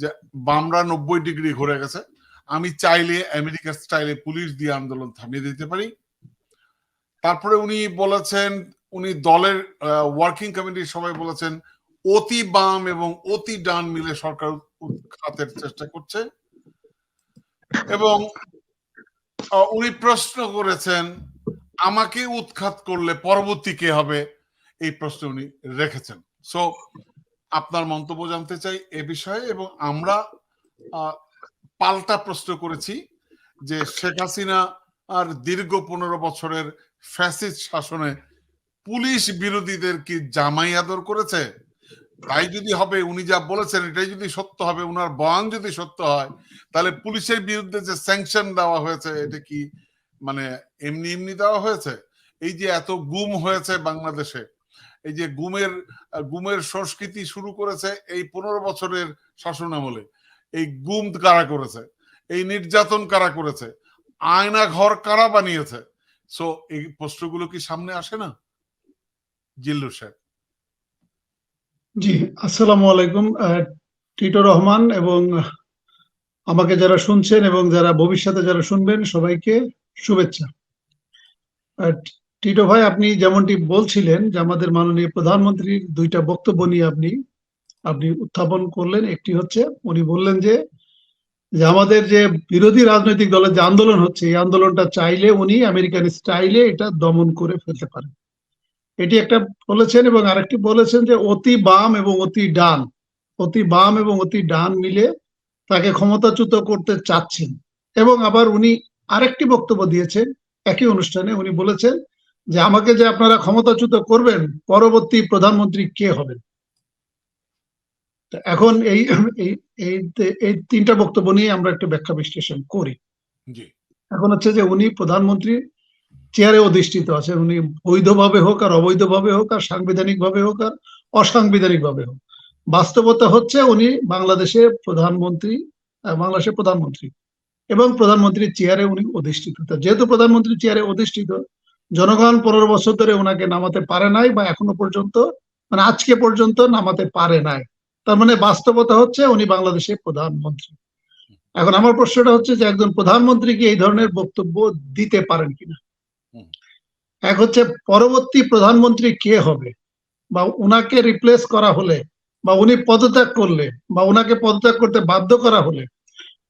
যে বামরা নব্বই ডিগ্রি ঘুরে গেছে। আমি চাইলে আমেরিকার স্টাইলে পুলিশ দিয়ে আন্দোলন থামিয়ে দিতে পারি। তারপরে উনি বলেছেন, উনি দলের ওয়ার্কিং কমিটির সবাই বলেছেন, অতি বাম এবং অতি ডান মিলে সরকার উৎখাতের চেষ্টা করছে। এবং উনি প্রশ্ন করেছেন, আমাকে উৎখাত করলে পরবর্তী কে হবে? এই প্রশ্ন উনি রেখেছেন। সো আপনার মন্তব্য জানতে চাই এ বিষয়ে এবং আমরা পাল্টা প্রশ্ন করেছি যে শেখ হাসিনা আর দীর্ঘ পনেরো বছরের ফ্যাসিস্ট শাসনে পুলিশ বিরোধীদের কি জামাই আদর করেছে? তাই যদি হবে, উনি যা বলেছেন এটাই যদি সত্য হবে, উনার বয়ান যদি সত্য হয়, তাহলে পুলিশের বিরুদ্ধে যে স্যাংশন দেওয়া হয়েছে, এটা কি মানে এমনি এমনি দেওয়া হয়েছে? এই যে এত গুম হয়েছে বাংলাদেশে এই যে গুমের গুমের সংস্কৃতি শুরু করেছে এই পনেরো বছরের শাসন আমলে। এই গুম কারা করেছে? এই নির্যাতন কারা করেছে? আয়না ঘর কারা বানিয়েছে? সো এই প্রশ্নগুলো কি সামনে আসে না? জিল্লু সাহেব। জি, আসসালামু আলাইকুম। টিটো রহমান এবং আমাকে যারা শুনছেন এবং যারা ভবিষ্যতে যারা শুনবেন সবাইকে শুভেচ্ছা। টিটো ভাই, আপনি যেমনটি বলছিলেন যে আমাদের মাননীয় প্রধানমন্ত্রীর দুইটা বক্তব্য নিয়ে আপনি আপনি উত্থাপন করলেন। একটি হচ্ছে, উনি বললেন যে যে আমাদের যে বিরোধী রাজনৈতিক দলের যে আন্দোলন হচ্ছে, এই আন্দোলনটা চাইলে উনি আমেরিকান স্টাইলে এটা দমন করে ফেলতে পারেন। এটি একটা বলেছেন এবং আরেকটি বলেছেন যে অতি বাম এবং অতি ডান, অতি বাম এবং অতি ডান মিলে তাকে ক্ষমতাচ্যুত করতে চাচ্ছেন। এবং আবার উনি আরেকটি বক্তব্য দিয়েছেন, একই অনুষ্ঠানে উনি বলেছেন যে আমাকে যে আপনারা ক্ষমতাচ্যুত করবেন পরবর্তী প্রধানমন্ত্রী কে হবেন? তো এখন এই এই তিনটা বক্তব্য নিয়ে আমরা একটু ব্যাখ্যা বিশ্লেষণ করি। এখন হচ্ছে যে উনি প্রধানমন্ত্রী চেয়ারে অধিষ্ঠিত আছেন উনি বৈধভাবে হোক আর অবৈধভাবে হোক আর সাংবিধানিক ভাবে হোক আর অসাংবিধানিক ভাবে হোক। বাস্তবতা হচ্ছে উনি বাংলাদেশের প্রধানমন্ত্রী বাংলাদেশের প্রধানমন্ত্রী এবং প্রধানমন্ত্রীর চেয়ারে উনি অধিষ্ঠিত। যেহেতু প্রধানমন্ত্রী চেয়ারে অধিষ্ঠিত জনগণ পনেরো বছর ধরে ওনাকে নামাতে পারে নাই বা এখনও পর্যন্ত মানে আজকে পর্যন্ত নামাতে পারে নাই। তার মানে বাস্তবতা হচ্ছে উনি বাংলাদেশের প্রধানমন্ত্রী। এখন আমার প্রশ্নটা হচ্ছে যে একজন প্রধানমন্ত্রী কি এই ধরনের বক্তব্য দিতে পারেন কিনা? এক হচ্ছে পরবর্তী প্রধানমন্ত্রী কে হবে? বা উনাকে রিপ্লেস করা হলে বা উনি পদত্যাগ করলে বা উনাকে পদত্যাগ করতে বাধ্য করা হলে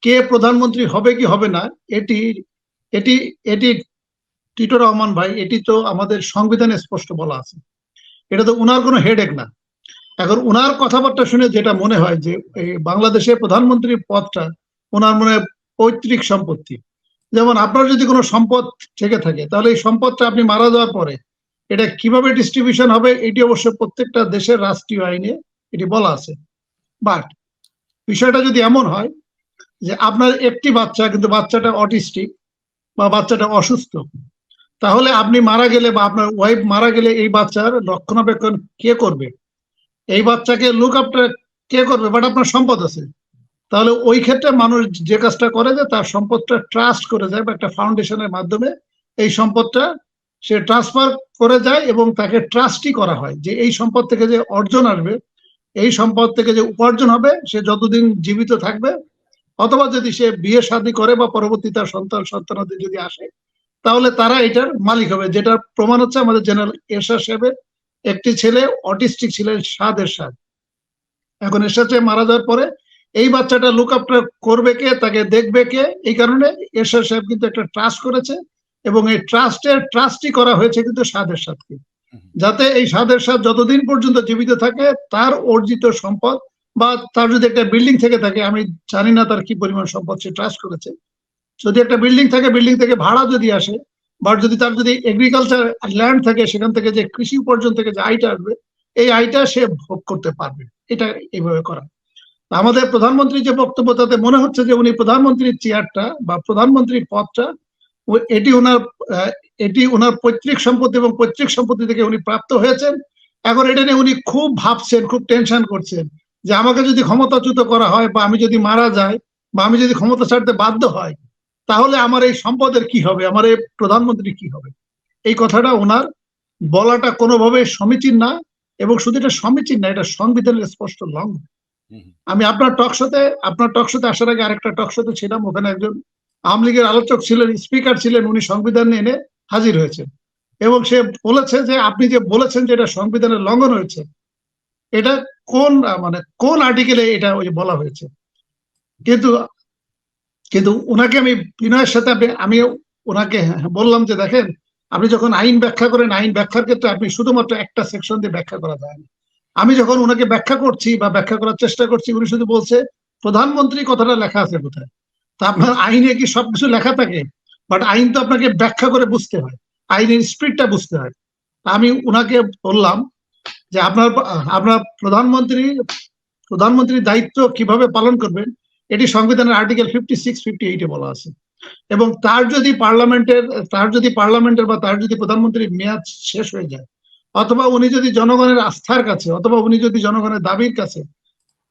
কে প্রধানমন্ত্রী হবে কি হবে না এটি এটি এটি টিটো রহমান ভাই, এটি তো আমাদের সংবিধানে স্পষ্ট বলা আছে। এটা তো উনার কোনো হেডেক না। এখন উনার কথাবার্তা শুনে যেটা মনে হয় যে বাংলাদেশের প্রধানমন্ত্রীর পদটা ওনার মনে পৈতৃক সম্পত্তি। যেমন আপনার যদি কোনো সম্পদ থেকে থাকে, তাহলে এই সম্পদটা আপনি মারা যাওয়ার পরে এটা কীভাবে ডিস্ট্রিবিউশন হবে, এটি অবশ্য প্রত্যেকটা দেশের রাষ্ট্রীয় আইনে এটি বলা আছে। বাট বিষয়টা যদি এমন হয় যে আপনার একটি বাচ্চা, কিন্তু বাচ্চাটা অটিস্টিক বা বাচ্চাটা অসুস্থ তাহলে আপনি মারা গেলে বা আপনার ওয়াইফ মারা গেলে এই বাচ্চার রক্ষণাবেক্ষণ কে করবে? এই বাচ্চাকে লুক আফটার কে করবে? বাট আপনার সম্পদ আছে। তাহলে ওই ক্ষেত্রে মানুষ যে কাজটা করে যে তার সম্পদটা ট্রাস্ট করে যায় বা একটা ফাউন্ডেশনের মাধ্যমে এই সম্পদটা সে ট্রান্সফার করে যায় এবং তাকে ট্রাস্টই করা হয় যে এই সম্পদ থেকে যে অর্জন আসবে, এই সম্পদ থেকে যে উপার্জন হবে, সে যতদিন জীবিত থাকবে, অথবা যদি সে বিয়ে শাদী করে বা পরবর্তী তার সন্তান সন্তানাদি যদি আসে তাহলে তারা এটার মালিক হবে। যেটার প্রমাণ হচ্ছে আমাদের জেনারেল এরশাদ সাহেবের একটি ছেলে, অটিস্টিক ছিলেন সাদ এরশাদ। এখন এরশাদ সাহেব মারা যাওয়ার পরে এই বাচ্চাটা লুক আফটার করবে কে, তাকে দেখবে কে? এই কারণে এরশাদ সাহেব কিন্তু একটা ট্রাস্ট করেছে এবং এই ট্রাস্টের ট্রাস্টই করা হয়েছে কিন্তু সাদের সাথে যাতে এই সাদের সাথ যতদিন পর্যন্ত জীবিত থাকে, তার অর্জিত সম্পদ বা তার যদি একটা বিল্ডিং থেকে থাকে, আমি জানি না তার কি পরিমাণ সম্পদ সে ট্রাস্ট করেছে। যদি একটা বিল্ডিং থাকে বিল্ডিং থেকে ভাড়া যদি আসে বা যদি তার যদি এগ্রিকালচার ল্যান্ড থাকে, সেখান থেকে যে কৃষি উপার্জন থেকে যে আয়টা আসবে, এই আয়টা সে ভোগ করতে পারবে। এটা এইভাবে করা। আমাদের প্রধানমন্ত্রী যে বক্তব্য, তাতে মনে হচ্ছে যে উনি প্রধানমন্ত্রীর চেয়ারটা বা প্রধানমন্ত্রীর পদটা এটি ওনার এটি ওনার পৈতৃক সম্পত্তি এবং পৈতৃক সম্পত্তি থেকে উনি প্রাপ্ত হয়েছেন। এখন এটা নিয়ে উনি খুব ভাবছেন, খুব টেনশন করছেন যে আমাকে যদি ক্ষমতাচ্যুত করা হয় বা আমি যদি মারা যাই বা আমি যদি ক্ষমতা ছাড়তে বাধ্য হয় তাহলে আমার এই সম্পদের কি হবে? আমার এই প্রধানমন্ত্রী কি হবে? এই কথাটা ওনার বলাটা কোনোভাবে সমীচীন না এবং শুধু এটা সমীচীন না এটা সংবিধানের স্পষ্ট লঙ্ঘন। আমি আপনার টক শোতে আপনার টক শোতে আসার আগে আরেকটা টক শোতে ছিলাম ওখানে একজন আওয়ামী লীগের আলোচক ছিলেন স্পিকার ছিলেন উনি সংবিধান এনে হাজির হয়েছেন। এবং সে বলেছে যে আপনি যে বলেছেন যে এটা সংবিধানের লঙ্ঘন হয়েছে এটা কোন মানে কোন আর্টিকেলে এটা ওই বলা হয়েছে? কিন্তু কিন্তু ওনাকে আমি বিনয়ের সাথে আমি- ওনাকে বললাম যে দেখেন, আপনি যখন আইন ব্যাখ্যা করেন, আইন ব্যাখ্যার ক্ষেত্রে আপনি শুধুমাত্র একটা সেকশন দিয়ে ব্যাখ্যা করা যায় না। আমি যখন ওনাকে ব্যাখ্যা করছি বা ব্যাখ্যা করার চেষ্টা করছি, উনি শুধু বলছে, প্রধানমন্ত্রী কথাটা লেখা আছে কোথায়? তা আপনার আইনে কি সবকিছু লেখা থাকে? বাট আইন তো আপনাকে ব্যাখ্যা করে বুঝতে হয়। আইনের স্পিডটা বুঝতে হয়। আমি ওনাকে বললাম যে আপনার আপনার প্রধানমন্ত্রী, প্রধানমন্ত্রীর দায়িত্ব কীভাবে পালন করবেন? এটি সংবিধানের আর্টিকেল ফিফটি সিক্স ফিফটি এইটে বলা আছে। এবং তার যদি পার্লামেন্টের, তার যদি পার্লামেন্টের বা তার যদি প্রধানমন্ত্রীর মেয়াদ শেষ হয়ে যায়, অথবা উনি যদি জনগণের আস্থার কাছে, অথবা উনি যদি জনগণের দাবির কাছে,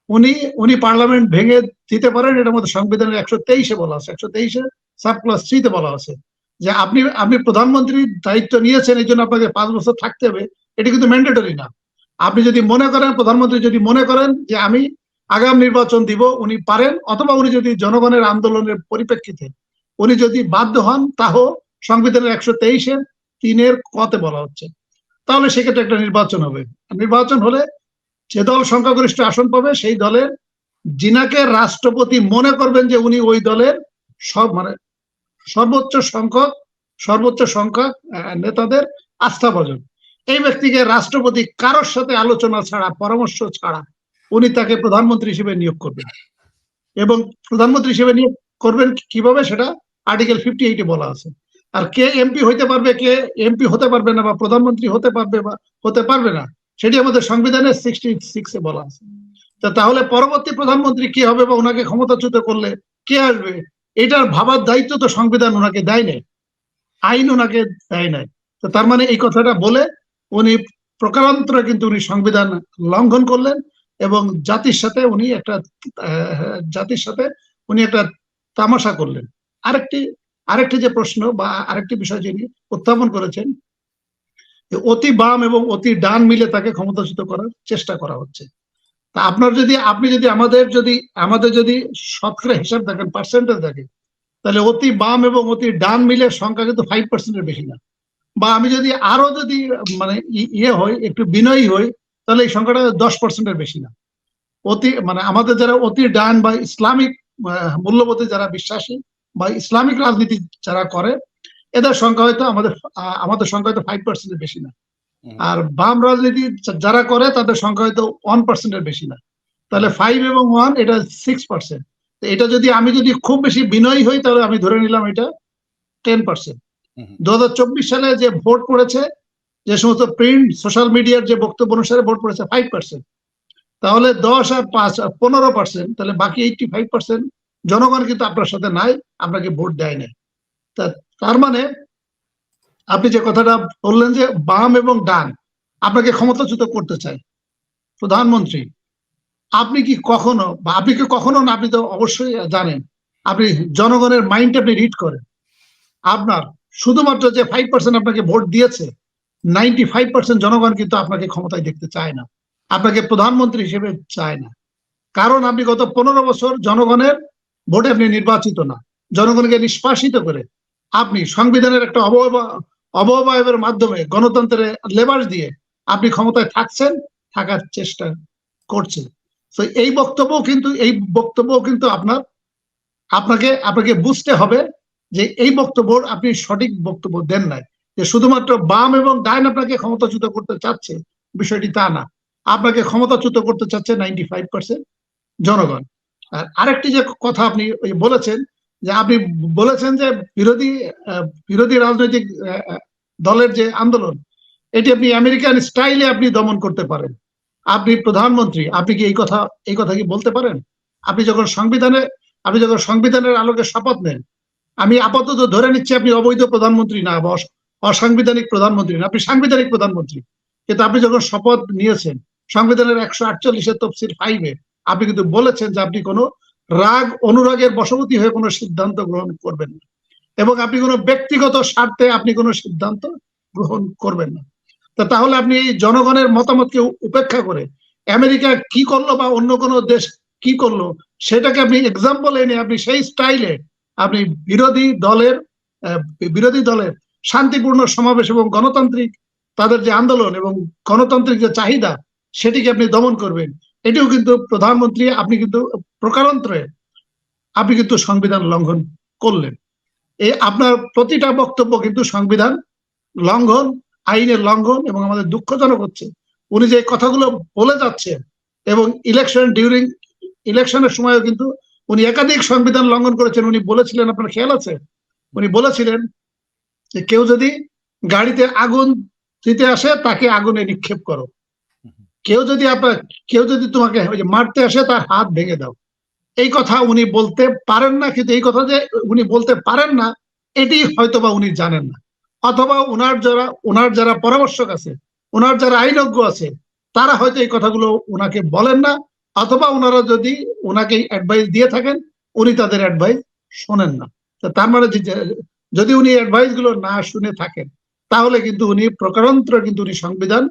উনি উনি পার্লামেন্ট ভেঙে দিতে পারেন, এটার মধ্যে সংবিধানের একশো তেইশে বলা আছে। একশো তেইশে সাব ক্লাস থ্রিতে বলা আছে যে আপনি আপনি প্রধানমন্ত্রীর দায়িত্ব নিয়েছেন, এই জন্য আপনাকে পাঁচ বছর থাকতে হবে, এটি কিন্তু ম্যান্ডেটরি না। আপনি যদি মনে করেন, প্রধানমন্ত্রী যদি মনে করেন যে আমি আগাম নির্বাচন দিব, উনি পারেন, অথবা উনি যদি জনগণের আন্দোলনের পরিপ্রেক্ষিতে উনি যদি বাধ্য হন তাও সংবিধানের একশো তেইশের তিনের কতে বলা হচ্ছে। তাহলে সেক্ষেত্রে একটা নির্বাচন হবে। নির্বাচন হলে যে দল সংখ্যাগরিষ্ঠ আসন পাবে, সেই দলের যিনাকে রাষ্ট্রপতি মনে করবেন যে উনি ওই দলের সব মানে সর্বোচ্চ সংখ্যক সর্বোচ্চ সংখ্যক নেতাদের আস্থা ভজন এই ব্যক্তিকে রাষ্ট্রপতি কারোর সাথে আলোচনা ছাড়া, পরামর্শ ছাড়া উনি তাকে প্রধানমন্ত্রী হিসেবে নিয়োগ করবেন। এবং প্রধানমন্ত্রী হিসেবে নিয়োগ করবেন কীভাবে সেটা আর্টিকেল ফিফটি এইটে বলা আছে। আর কে এমপি হইতে পারবে, কে এমপি হতে পারবে না, বা প্রধানমন্ত্রী হতে পারবে বা হতে পারবে না, সেটি আমাদের সংবিধানের সিক্সটি সিক্সে বলা আছে। তা তাহলে পরবর্তী প্রধানমন্ত্রী কে হবে বা ওনাকে ক্ষমতাচ্যুত করলে কে আসবে, এটার ভাবার দায়িত্ব তো সংবিধান ওনাকে দেয় নাই, আইন ওনাকে দেয় নাই। তো তার মানে এই কথাটা বলে উনি প্রকারান্তরে কিন্তু উনি সংবিধান লঙ্ঘন করলেন এবং জাতির সাথে উনি একটা জাতির সাথে উনি একটা তামাশা করলেন। আরেকটি আরেকটি যে প্রশ্ন বা আরেকটি বিষয় যিনি উত্থাপন করেছেন অতি বাম এবং অতি ডান মিলে তাকে ক্ষমতাচ্যুত করার চেষ্টা করা হচ্ছে। তা আপনার যদি, আপনি যদি আমাদের যদি আমাদের যদি শতকরা হিসাব দেখেন পার্সেন্টেজ দেখেন, তাহলে অতি বাম এবং অতি ডান মিলে সংখ্যা কিন্তু ফাইভ পার্সেন্টের বেশি না। বা আমি যদি আরও যদি মানে ইয়ে হই, একটু বিনয়ী হই তাহলে এই সংখ্যাটা দশ পার্সেন্টের বেশি না। অতি মানে আমাদের যারা অতি ডান বা ইসলামিক মূল্যবোধে যারা বিশ্বাসী বা ইসলামিক রাজনীতি যারা করে এদের সংখ্যা হয়তো আমাদের আমাদের সংখ্যা হয়তো ফাইভ পার্সেন্টের বেশি না। আর বাম রাজনীতি যারা করে তাদের সংখ্যা হয়তো ওয়ান পার্সেন্টের বেশি না। তাহলে ফাইভ এবং ওয়ান এটা সিক্স পার্সেন্ট এটা যদি আমি যদি খুব বেশি বিনয়ী হই তাহলে আমি ধরে নিলাম এটা টেন পার্সেন্ট। দু সালে যে ভোট পড়েছে যে সমস্ত প্রিন্ট সোশ্যাল মিডিয়ার যে বক্তব্য অনুসারে ভোট পড়েছে ফাইভ পার্সেন্ট তাহলে দশ আর পাঁচ আর পনেরো পার্সেন্ট তাহলে বাকি এইটটি ফাইভ পার্সেন্ট জনগণ কিন্তু আপনার সাথে নাই আপনাকে ভোট দেয় নাই। তার মানে আপনি যে কথাটা বললেন যে বাম এবং ডান, আপনাকে ক্ষমতাচ্যুত করতে চায় প্রধানমন্ত্রী, আপনি কি কখনো বা আপনি কি কখনো না, আপনি তো অবশ্যই জানেন, আপনি জনগণের মাইন্ড আপনি রিড করেন। আপনার শুধুমাত্র যে ফাইভ পার্সেন্ট আপনাকে ভোট দিয়েছে নাইনটি ফাইভ পার্সেন্ট জনগণ কিন্তু আপনাকে ক্ষমতায় দেখতে চায় না। আপনাকে প্রধানমন্ত্রী হিসেবে চায় না। কারণ আপনি গত পনেরো বছর জনগণের ভোটে আপনি নির্বাচিত না। জনগণকে নিষ্পাসিত করে আপনি সংবিধানের একটা অবয়ব অবয়বের মাধ্যমে গণতন্ত্রের লেবার দিয়ে আপনি ক্ষমতায় থাকছেন, থাকার চেষ্টা করছেন। তো এই বক্তব্য কিন্তু, এই বক্তব্য কিন্তু আপনার, আপনাকে আপনাকে বুঝতে হবে যে এই বক্তব্য আপনি সঠিক বক্তব্য দেন নাই। যে শুধুমাত্র বাম এবং ডাইন আপনাকে ক্ষমতাচ্যুত করতে চাচ্ছে, বিষয়টি তা না। আপনাকে ক্ষমতাচ্যুত করতে চাচ্ছে নাইনটি ফাইভ পার্সেন্ট জনগণ। আর আরেকটি যে কথা আপনি বলেছেন, যে আপনি বলেছেন যে বিরোধী বিরোধী রাজনৈতিক দলের যে আন্দোলন, এটি আপনি আমেরিকান স্টাইলে আপনি দমন করতে পারেন। আপনি প্রধানমন্ত্রী, আপনি কি এই কথা এই কথা কি বলতে পারেন? আপনি যখন সংবিধানে, আপনি যখন সংবিধানের আলোকে শপথ নেন, আমি আপাতত ধরে নিচ্ছি আপনি অবৈধ প্রধানমন্ত্রী না বা অসাংবিধানিক প্রধানমন্ত্রী আপনি সাংবিধানিক প্রধানমন্ত্রী। কিন্তু আপনি যখন শপথ নিয়েছেন, সংবিধানের একশো আটচল্লিশের তফসিল ফাইভে আপনি কিন্তু বলেছেন যে আপনি কোনো রাগ অনুরাগের বশবর্তী হয়ে কোনো সিদ্ধান্ত গ্রহণ করবেন না। এবং আপনি কোনো ব্যক্তিগত স্বার্থে আপনি কোনো সিদ্ধান্ত গ্রহণ করবেন না। তা তাহলে আপনি এই জনগণের মতামতকে উপেক্ষা করে আমেরিকা কি করল বা অন্য কোনো দেশ কি করল, সেটাকে আপনি এক্সাম্পল এনে আপনি সেই স্টাইলে আপনি বিরোধী দলের বিরোধী দলের শান্তিপূর্ণ সমাবেশ এবং গণতান্ত্রিক তাদের যে আন্দোলন এবং গণতান্ত্রিক যে চাহিদা, সেটিকে আপনি দমন করবেন। এটিও কিন্তু প্রধানমন্ত্রী, আপনি কিন্তু প্রকারান্তরে, আপনি কিন্তু সংবিধান লঙ্ঘন করলেন। এই আপনার প্রতিটা বক্তব্য কিন্তু সংবিধান লঙ্ঘন, আইনের লঙ্ঘন এবং আমাদের দুঃখজনক হচ্ছে, উনি যে কথাগুলো বলে যাচ্ছেন এবং ইলেকশন ডিউরিং ইলেকশনের সময়ও কিন্তু উনি একাধিক সংবিধান লঙ্ঘন করেছেন, উনি বলেছিলেন, আপনার খেয়াল আছে? উনি বলেছিলেন যে কেউ যদি গাড়িতে আগুন দিতে আসে, তাকে আগুনে নিক্ষেপ করো। কেউ যদি আপনার, কেউ যদি তোমাকে মারতে আসে, তার হাত ভেঙে দাও। এই কথা উনি বলতে পারেন না, কিন্তু এই কথা যে উনি বলতে পারেন না, এটি হয়তোবা উনি জানেন না। অথবা ওনার যারা ওনার যারা পরামর্শক আছে ওনার যারা আইনজ্ঞ আছে, তারা হয়তো এই কথাগুলো ওনাকে বলেন না, অথবা ওনারা যদি ওনাকে অ্যাডভাইস দিয়ে থাকেন, উনি তাদের অ্যাডভাইস শোনেন না। তার মানে যদি উনি অ্যাডভাইসগুলো না শুনে থাকেন, তাহলে কিন্তু উনি প্রকারান্তর কিন্তু উনি সংবিধান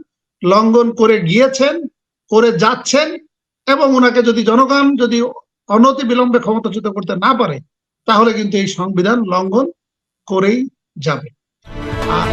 লঙ্ঘন করে গিয়েছেন, করে যাচ্ছেন এবং ওনাকে যদি জনগণ যদি অনতি বিলম্বে ক্ষমতাচ্যুত করতে না পারে, তাহলে কিন্তু এই সংবিধান লঙ্ঘন করেই যাবে। আর